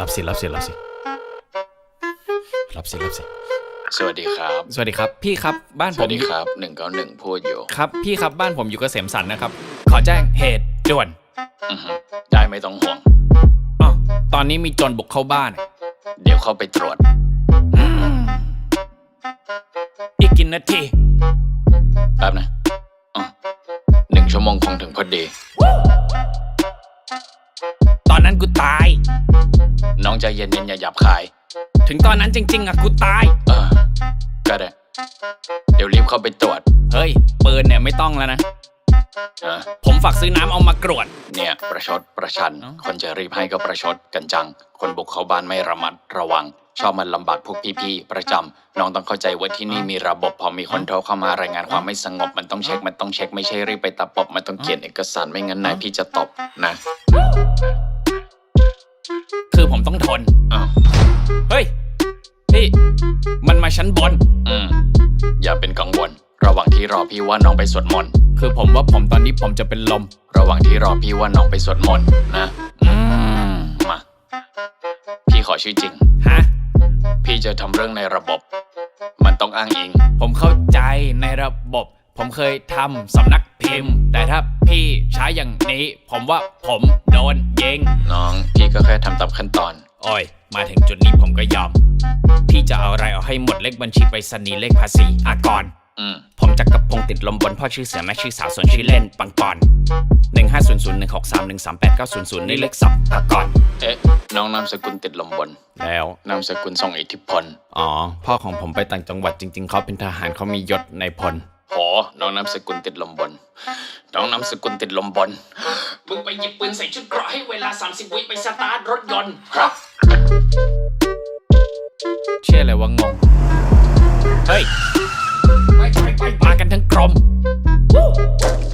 รับสิรับสิรับสิรับสิรับสิ สวัสดีครับ สวัสดีครับ พี่ครับบ้านสผมวัสดีครับหนึ่งเก้าหนึ่งพูดอยู่ครับพี่ครับบ้านผมอยู่เกษมสันนะครับ ขอแจ้งเหตุด่วนอือฮึได้ไม่ต้องห่วง อ๋อตอนนี้มีโจรบุกเข้าบ้าน เดี๋ยวเข้าไปตรวจอืมอีกกินนาที งชั่วโมงคงถึงพอดี ตอนนั้นกูตาย น้องใจเย็นๆอย่าหยับคาย ถึงตอนนั้นจริง ๆอะกูตาย เออ ก็ได้ เดี๋ยวรีบเข้าไปตรวจ เฮ้ยปืนเนี่ยไม่ต้องแล้วนะนะผมฝากซื้อน้ำเอามากรวด เนี่ย ประชดประชันเอ้าคนจะรีบให้ก็ประชดกันจัง คนบุกเข้าบ้านไม่ระมัดระวัง ชอบมันลำบากพวกพี่ๆประจำน้องต้องเข้าใจว่าที่นี่มีระบบพอมีคนโทรเข้ามารายงานความไม่สงบมันต้องเช็คมันต้องเช็คไม่ใช่รีบไปตะปบมันต้องเขียนเอกสารไม่งั้นนายพี่จะตบนะคือผมต้องทนอ้าวเฮ้ยพี่มันมาชั้นบน อืมอย่าเป็นกังวล ระหว่างที่รอพี่ว่าน้องไปสวดมนต์คือผมว่าผมตอนนี้ผมจะเป็นลม ระหว่างที่รอพี่ว่าน้องไปสวดมนต์นะ อืมมา พี่ขอชื่อจริง ฮะ พี่จะทำเรื่องในระบบ มันต้องอ้างอิง ผมเข้าใจในระบบ ผมเคยทำสำนักพิมพ์ แต่ถ้าพี่ใช้อย่างนี้ ผมว่าผมโดนยิง น้องพี่ก็แค่ทำตามขั้นตอน โอ้ย มาถึงจุดนี้ผมก็ยอม พี่จะเอาอะไรเอาให้หมดเลขบัญชีไปรษณีย์เลขภาษีอากร อืม ผมจักรพงศ์ติดลมบนพ่อชื่อเสือแม่ชื่อสาวส่วนชื่อเล่นปังปอนหนึ่งห้าศูนย์ศูนย์หนึ่งหกสามหนึ่งสามแปดเก้าศูนย์ศูนย์นี่เลขสับอากร เอ๊ะ น้องนามสกุลติดลมบน แล้วนามสกุลทรงอิทธิพล อ๋อ พ่อของผมไปต่างจังหวัดจริง ๆ เขาเป็นทหารเขามียศในพลโหน้องนามสกุลติดลมบน น้องนามสกุลติดลมบน มึงไปหยิบปืนใส่ชุดเกราะให้เวลา 30 วิไปสตาร์ทรถยนต์ครับ เชื่อเลยว่างง เฮ้ย ไปไปไปมากันทั้งกรม